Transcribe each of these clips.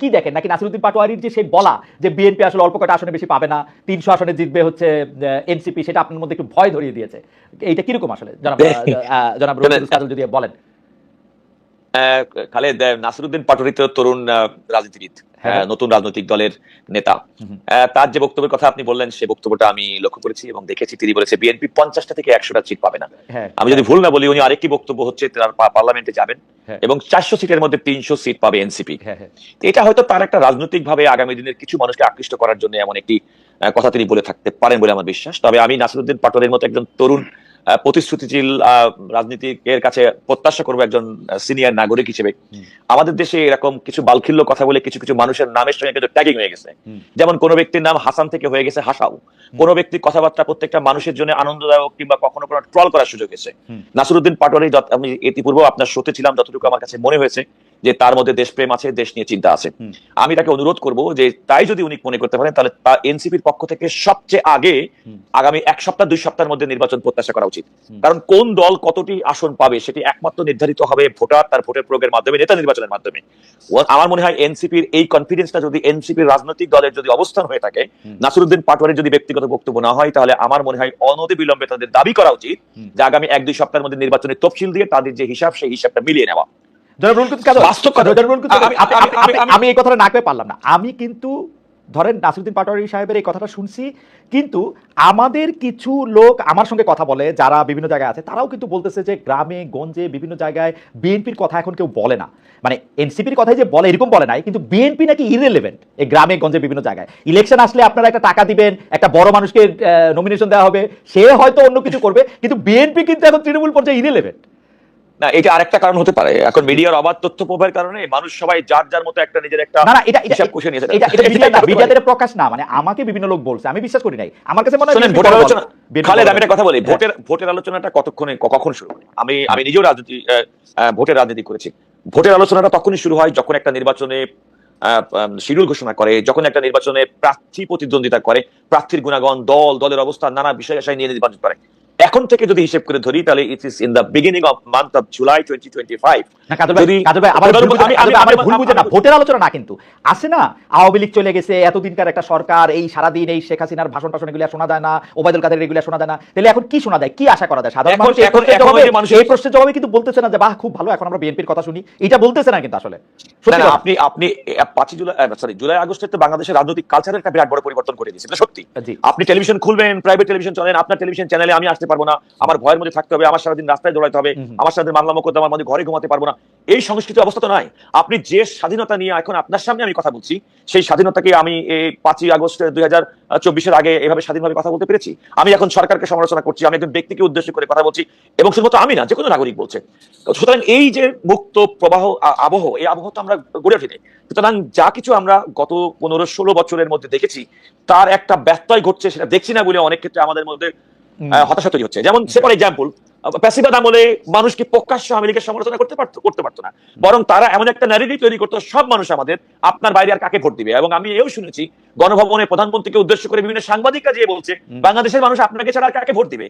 কি দেখেন? নাকি নাসিরুদ্দিন পাটোয়ারির যে সেই বলা যে বিএনপি আসলে অল্প কটা আসনে বেশি পাবে না তিনশো আসনে জিতবে হচ্ছে এনসিপি সেটা আপনার মধ্যে একটু ভয় ধরিয়ে দিয়েছে। এইটা কীরকম আসলে? জনাব জনাব যদি বলেন। খালেদ নাসিরুদ্দিন পাটোয়ারি তো তরুণ রাজনীতিবিদ হ্যাঁ। নতুন রাজনৈতিক দলের নেতা। তার যে বক্তব্যের কথা আপনি বললেন সে বক্তব্যটা আমি লক্ষ্য করেছি এবং দেখেছি। তিনি বলেছে বিএনপি পঞ্চাশটা থেকে একশোটা সিট পাবে না। হ্যাঁ। আমি যদি ভুল না বলি উনি আরেকটি বক্তব্য হচ্ছে তার পার্লামেন্টে যাবেন হ্যাঁ। এবং চারশো সিটের মধ্যে তিনশো সিট পাবে এনসিপি। এটা হয়তো তার একটা রাজনৈতিক ভাবে আগামী দিনের কিছু মানুষকে আকৃষ্ট করার জন্য এমন একটি কথা তিনি বলে থাকতে পারেন বলে আমার বিশ্বাস। তবে আমি নাসিরুদ্দিন পাটোয়ারির মতো একজন তরুণ প্রতিশ্রুতিশীল রাজনীতিকের কাছে প্রত্যাশা করব একজন সিনিয়র নাগরিক হিসেবে। আমাদের দেশে এরকম কিছু বালখিল্য কথা বলে কিছু কিছু মানুষের নামের সঙ্গে কিন্তু ট্যাগিং হয়ে গেছে। যেমন কোন ব্যক্তির নাম হাসান থেকে হয়ে গেছে হাসাও। কোন ব্যক্তির কথাবার্তা প্রত্যেকটা মানুষের জন্য আনন্দদায়ক কিংবা কখনো কোনো ট্রল করার সুযোগ এসে হুম। নাসিরুদ্দিন পাটোয়ারি যত- আমি ইতিপূর্বে আপনার শোতে ছিলাম যতটুকু আমার কাছে মনে হয়েছে। যে তার মধ্যে দেশপ্রেম আছে দেশ নিয়ে চিন্তা আছে। আমি তাকে অনুরোধ করব যে তাই যদি উনি মনে করতে পারেন তাহলে তা এনসিপির পক্ষ থেকে সবচেয়ে আগে আগামী এক সপ্তাহ দুই সপ্তাহের মধ্যে নির্বাচন প্রত্যাশা করা উচিত। কারণ কোন দল কতটি আসন পাবে সেটি একমাত্র নির্ধারিত হবে ভোটার তার ভোটের প্রয়োগের মাধ্যমে নেতা নির্বাচনের মাধ্যমে। আমার মনে হয় এনসিপির এই কনফিডেন্সটা যদি এনসিপির রাজনৈতিক দলের যদি অবস্থান হয়ে থাকে। নাসিরুদ্দিন পাটোয়ারির যদি ব্যক্তিগত বক্তব্য না হয় তাহলে আমার মনে হয় অনতি বিলম্বে তাদের দাবি করা উচিত যে আগামী এক দুই সপ্তাহের মধ্যে নির্বাচনের তফসিল দিয়ে তাদের যে হিসাব সেই হিসাবটা মিলিয়ে নেওয়া। আমি এই কথাটা নাকবে পারলাম না। আমি কিন্তু ধরেন নাসিরুদ্দিন পাটোয়ারি সাহেবের এই কথাটা শুনছি কিন্তু আমাদের কিছু লোক আমার সঙ্গে কথা বলে যারা বিভিন্ন জায়গায় আছে তারাও কিন্তু বলতেছে যে গ্রামে গঞ্জে বিভিন্ন জায়গায় বিএনপির কথা এখন কেউ বলে না। মানে এনসিপির কথাই যে বলে এরকম বলে নাই কিন্তু বিএনপি নাকি ইরেলেভেন্ট এই গ্রামে গঞ্জে বিভিন্ন জায়গায়। ইলেকশন আসলে আপনারা একটা টাকা দিবেন একটা বড় মানুষকে নমিনেশন দেওয়া হবে সে হয়তো অন্য কিছু করবে কিন্তু বিএনপি কিন্তু এখন তৃণমূল পর্যায়ে ইরেলেভেন্ট না এটা আরেকটা কারণ হতে পারে এখন মিডিয়ার অবাধ তথ্য প্রবাহের কারণে মানুষ সবাই যার যার মতো একটা নিজের একটা না এটা এটা হিসাব কষে নিয়েছে এটা এটা এটা মিডিয়া না হতে পারে। প্রকাশ না মানে আমাকে বিভিন্ন লোক বলছে আমি বিশ্বাস করি নাই আমার কাছে মনে হয় শোনেন ভোটের আলোচনা। খালেদ আমি একটা কথা বলি হ্যাঁ। ভোটের ভোটের আলোচনাটা কতক্ষণে কখন শুরু হয় আমি আমি নিজেও রাজনীতি ভোটের রাজনীতি করেছি ভোটের আলোচনাটা তখনই শুরু হয় যখন একটা নির্বাচনে শিডিউল ঘোষণা করে যখন একটা নির্বাচনে প্রার্থী প্রতিদ্বন্দ্বিতা করে প্রার্থীর গুণাগণ দল দলের অবস্থা নানা বিষয় আশায় নিয়ে নির্বাচন করে এখন থেকে যদি হিসেব করে ধরি তাহলে it is in the beginning of month of July twenty twenty five না কাজল ভাই আমি- ভুল বুঝে- আমি- ভুল না ভোটের আলোচনা না কিন্তু আছে না? আওয়ামী লীগ চলে গেছে এতদিনকার একটা সরকার এই সারাদিন এই শেখ হাসিনার ভাষণ টাষণ এগুলো শোনা যায় না ওবায়দুল কাদের এগুলো শোনা যায় না। তাহলে এখন কি শোনা যায়? কি আশা করা যায়? সাধারণ মানুষ এখন- এই প্রশ্নের জবাবে কিন্তু বলতেছে না যে বাহ খুব ভালো এখন আমরা বিএনপির কথা শুনি। এটা বলতেছে না কিন্তু আসলে। আপনি আপনি পাঁচই জুলাই সরি জুলাই আগস্টে তো বাংলাদেশের রাজনৈতিক কালচারের একটা বিরাট বড় পরিবর্তন করে দিয়েছে এটা সত্যি। আপনি টেলিভিশন খুলবেন প্রাইভেট টেলিভিশন চলেন আপনার টেলিভিশন চ্যানেলে আমি আসতে পারব না আমার ভয়ের মধ্যে থাকতে হবে আমার সারাদিন রাস্তায় দৌড়াতে হবে। আমার সারাদিন মামলা মোকদ্দমার মধ্যে ঘরে ঘুমাতে পারব না। এই সংস্কৃতি অবস্থা তো নাই আপনি যে স্বাধীনতা নিয়ে এখন আপনার সামনে আমি কথা বলছি সেই স্বাধীনতাকে আমি এই পাঁচই আগস্ট দুই হাজার চব্বিশের আগে এভাবে স্বাধীনভাবে কথা বলতে পেরেছি? আমি এখন সরকারকে সমালোচনা করছি আমি একজন ব্যক্তিকে উদ্দেশ্য করে কথা বলছি এবং শুধুমাত্র আমি না যে কোনো নাগরিক বলছে। সুতরাং এই যে মুক্ত প্রবাহ আবহ এই আবহ তো আমরা গড়ে ওঠেনি সুতরাং যা কিছু আমরা গত পনেরো ষোলো বছরের মধ্যে দেখেছি তার একটা ব্যত্যয় ঘটছে সেটা দেখছি না বলে অনেক ক্ষেত্রে আমাদের মধ্যে হতাশা তৈরি হচ্ছে। যেমন সে ফর এক্সাম্পল প্যাসিবাদ আমলে মানুষকে প্রকাশ্য আওয়ামী লীগের সমালোচনা করতে পারতো করতে পারতো না। বরং তারা এমন একটা ন্যারেটিভ তৈরি করতো সব মানুষ আমাদের আপনার বাইরে আর কাকে ভোট দিবে? এবং আমি এও শুনেছি গণভবনে প্রধানমন্ত্রীকে উদ্দেশ্য করে বিভিন্ন সাংবাদিকরা যে বলছে বাংলাদেশের মানুষ আপনাকে ছাড়া আর কাকে ভোট দিবে?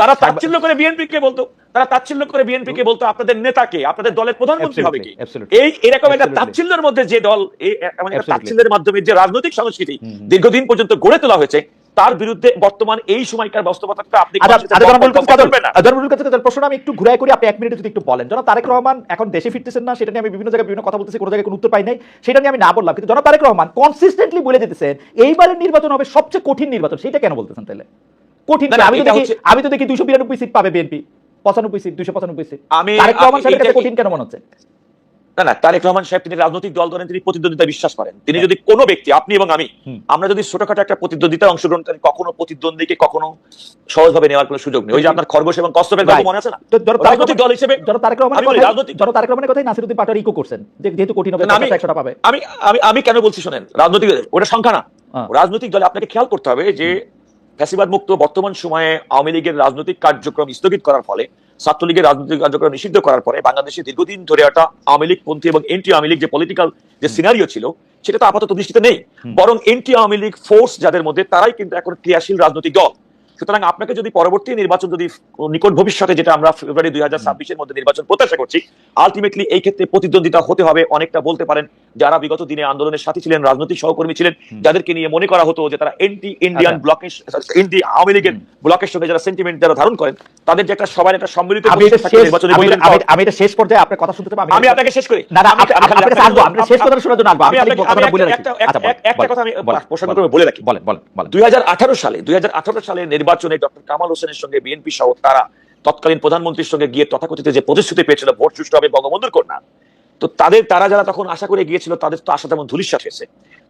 তারা তাচ্ছিল্য করে বিএনপি কে বলতো তারা তাচ্ছিল্য করে বিএনপি কে বলতো আপনাদের নেতাকে আপনাদের দলের প্রধানমন্ত্রী হবে কি. এই এরকম একটা. তাচ্ছিল্যের মধ্যে যে দল এই Absolutely. তাচ্ছিল্যের মাধ্যমে যে রাজনৈতিক সংস্কৃতি। দীর্ঘদিন পর্যন্ত গড়ে তোলা হয়েছে তার বিরুদ্ধে বর্তমান এই সময়কার বাস্তবতাটা আপনি মানুষের জনাব বক্তব্য মুলকুল কাদের, করবেন না। জনাব মুলকুল কাদের, প্রশ্নটা আমি একটু ঘুরাই করি আপনি এক মিনিটে যদি একটু বলেন। জনাব তারেক রহমান এখন দেশে ফিরতেছেন না সেটা নিয়ে আমি বিভিন্ন জায়গায় বিভিন্ন কথা বলতেছি কোনো জায়গায় কোনো উত্তর পাই নাই। সেটা নিয়ে আমি না বললাম কিন্তু জনাব তারেক রহমান কনসিস্টেন্টলি বলে দিতেছেন এইবারের নির্বাচন হবে সবচেয়ে কঠিন নির্বাচন। সেটা কেন বলতেছেন তাহলে? কঠিন আমি তো দেখি আমি তো দেখি দুইশো বিরানব্বই সিট পাবে বিএনপি পঁচানব্বই সিট দুইশো পঁচানব্বই সিট। আমি- কঠিন কেন মনে হচ্ছে? না না তারেক রহমান সাহেব তিনি রাজনৈতিক দল ধরেন তিনি প্রতিদ্বন্দ্বিতা বিশ্বাস করেন। তিনি যদি কোনো ব্যক্তি আপনি এবং আমি আমরা যদি ছোটখাটো একটা প্রতিদ্বন্দ্বিতায় অংশগ্রহণ করি কখনো প্রতিদ্বন্দ্বীকে কখনো সহজভাবে নেওয়ার কোনো সুযোগ নেই। ওই যে আপনার খরগোশ এবং গল্প Right. মনে আছে না? রাজনৈতিক দল হিসেবে জনাব তারেক রহমানের আমি রাজনৈতিক- জনাব তারেক রহমানের কথাই নাসিরুদ্দিন পাটোয়ারি ইকো করছেন। যে যেহেতু কঠিন হবে আমি- একশোটা পাবে। আমি আমি আমি কেন বলছি শোনেন রাজনৈতিক ওটা সংখ্যা না। হ্যাঁ। রাজনৈতিক দলে আপনাকে খেয়াল করতে হবে যে ফ্যাসিবাদ মুক্ত বর্তমান সময়ে আওয়ামী লীগের রাজনৈতিক কার্যক্রম স্থগিত করার ফলে ছাত্রলীগের রাজনৈতিক কার্যক্রম নিষিদ্ধ করার পরে বাংলাদেশে দীর্ঘদিন ধরে একটা আওয়ামী লীগ পন্থী এবং এন্টি আওয়ামী লীগ যে পলিটিক্যাল যে সিনারিও ছিল সেটা তো আপাতত দৃষ্টিতে নেই। বরং এন্টি আওয়ামী লীগ ফোর্স যাদের মধ্যে তারাই কিন্তু এখন ক্রিয়াশীল রাজনৈতিক দল। সুতরাং আপনাকে যদি পরবর্তী নির্বাচন যদি নিকট ভবিষ্যতে যেটা আমরা ফেব্রুয়ারি দুই হাজার ছাব্বিশের মধ্যে নির্বাচন প্রত্যাশা করছি আলটিমেটলি এই ক্ষেত্রে প্রতিদ্বন্দ্বিতা হতে হবে। অনেকটা বলতে পারেন যারা বিগত দিনে আন্দোলনের সাথী ছিলেন রাজনৈতিক সহকর্মী ছিলেন যাদেরকে নিয়ে মনে করা হতো যে তারা এন্টি ইন্ডিয়ান। ব্লকের এন্টি আওয়ামী লীগের ব্লকের সঙ্গে যারা সেন্টিমেন্ট যারা ধারণ করেন তাদের যে একটা সবার একটা সম্মিলিত আমি এটা শেষ পর্যায়ে আপনার কথা শুনতে চাই আমি আপনাকে শেষ করি। না না আপনি- আপনার কাছে আসব আপনার শেষ কথা শোনার জন্য আসব আমি কথাটা বলে রাখি। একটা- আচ্ছা একটা কথা আমি প্রসঙ্গ করে বলে রাখি। বলেন বলেন বলেন। দুই হাজার আঠারো সালে দুই হাজার আঠারো সালে নির্বাচনে ডক্টর কামাল হোসেনের সঙ্গে বিএনপি সহ তারা তৎকালীন প্রধানমন্ত্রীর সঙ্গে গিয়ে তথাকথিত যে প্রতিশ্রুতি পেয়েছিল, ভোট সুষ্ঠু হবে বঙ্গবন্ধুর কন্যা। তো তাদের, তারা যারা তখন আশা করে গিয়েছিল, তাদের তো আশা তেমন ধুলিশ্বাস হয়েছে।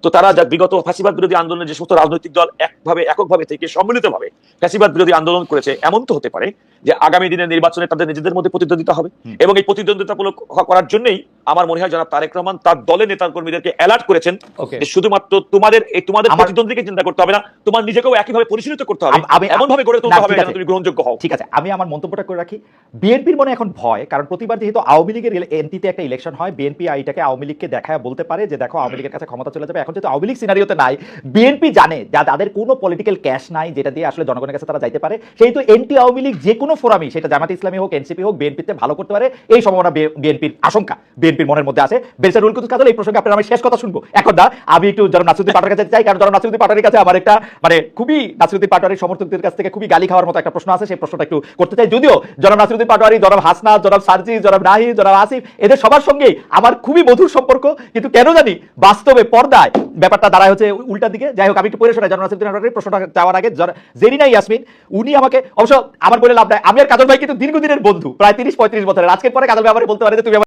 তো তারা যা বিগত ফাঁসিবাদ বিরোধী আন্দোলনের যে সমস্ত রাজনৈতিক দল একভাবে এককভাবে থেকে সম্মিলিতভাবে ফ্যাসিবাদ বিরোধী আন্দোলন করেছে এমন তো হতে পারে যে আগামী দিনের নির্বাচনে তাদের নিজেদের মধ্যে প্রতিদ্বন্দ্বিতা হবে। এবং এই প্রতিদ্বন্দ্বিতামূলক করার জন্যই আমার মনে হয় জনাব তারেক রহমান তার দলের নেতা কর্মীদেরকে অ্যালার্ট করেছেন যে শুধুমাত্র তোমাদের এই তোমাদের প্রতিদ্বন্দ্বীকে চিন্তা করতে হবে না তোমার নিজেকেও একইভাবে পরিচালিত করতে হবে। আমি- এমন ভাবে গড়ে তুলতে হবে যেন তুমি গ্রহণযোগ্য হও। ঠিক আছে আমি আমার মন্তব্যটা করে রাখি। বিএনপির মনে এখন ভয় কারণ প্রতিবার যেহেতু আওয়ামী লীগের এনটিতে একটা ইলেকশন হয় বিএনপি এইটাকে আওয়ামী লীগকে দেখায় বলতে পারে যে দেখো আওয়ামী লীগের কাছে ক্ষমতা চলে যাবে এখন যেহেতু আওয়ামী লীগ সিনারিওতে নাই বিএনপি জানে যা তাদের কোনো পলিটিক্যাল ক্যাশ নাই, যেটা দিয়ে আসলে জনগণের কাছে তারা যাইতে পারে। সেহেতু এনটি আওয়ামী লীগ যে কোনো ফোরামই সেটা জামাত ইসলামী হোক এনসিপি হোক বিএনপিতে ভালো করতে পারে, এই সম্ভাবনা বিএনপির আশঙ্কা। বিএনপির মনের মধ্যে আছে। বেলসা রুল কুতুব কাজল, এই প্রসঙ্গে আপনার আমি শেষ কথা শুনব। এখন দা, আমি একটু জনাব নাসিরুদ্দিন পাটোয়ারির কাছে চাই, কারণ জনাব নাসিরুদ্দিন পাটোয়ারির কাছে আমার একটা মানে খুবই নাসিরুদ্দিন পাটোয়ারির সমর্থকদের কাছ থেকে খুবই গালি খাওয়ার মতো একটা প্রশ্ন আছে, সেই প্রশ্নটা একটু করতে চাই। যদিও জনাব নাসিরুদ্দিন পাটোয়ারি, জনাব হাসনা জনাব সার্জি, জনাব নাহি জনাব আসিফ, এদের সবার সঙ্গেই আমার খুবই মধুর সম্পর্ক, কিন্তু কেন জানি বাস্তবে পর্দায় ব্যাপারটা দাঁড়ায় হচ্ছে উল্টা দিকে। যাই হোক, আমি একটু পরে শোনাই পাটোয়ারির প্রশ্নটা যাওয়ার আগে জন- জেরিনা ইয়াসমিন। উনি আমাকে অবশ্য আমার বলে লাভ নাই। আমি আর কাজল ভাই কিন্তু দীর্ঘদিনের বন্ধু, প্রায় তিরিশ পঁয়ত্রিশ বছরের। আজকের পরে কাজল ভাই আমার বলতে পারে যে তুমি